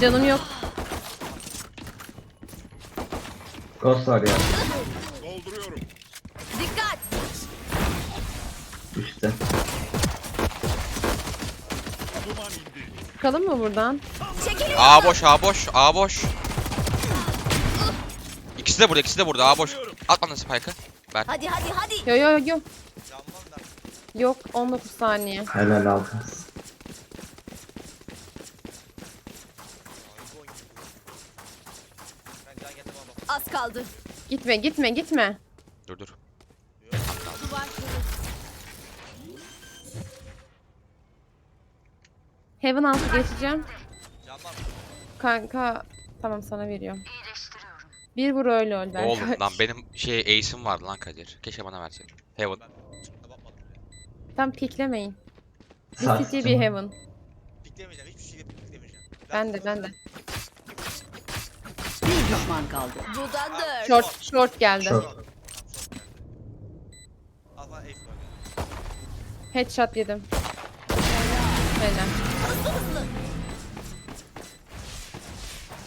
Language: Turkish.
Canım yok. Ghost var ya. Dolduruyorum. Dikkat. İşte. Duman indi. Çıkalım mı buradan? Çekilin. A boş A boş A boş. İkisi de burada ikisi de burada A boş. At bana spike'ı. Ver. Hadi hadi hadi. Yo yo yo. Yok 19 saniye. Helal aldı. Az kaldı. Gitme gitme gitme. Dur dur. Heaven altı geçeceğim. Kanka tamam sana veriyorum. Bir vur öyle öl ben. Oğlum lan benim şey ace'im vardı lan Kadir. Keşke bana verseydin. Heaven. Tam piklemeyin. Bir city bir heaven. Piklemeyeceğim. Hiçbir şey piklemeyeceğim. Ben de ben de. Düşman kaldı. Budadır. Short short geldi. Short. Headshot yedim. Helal. Hızlı hızlı.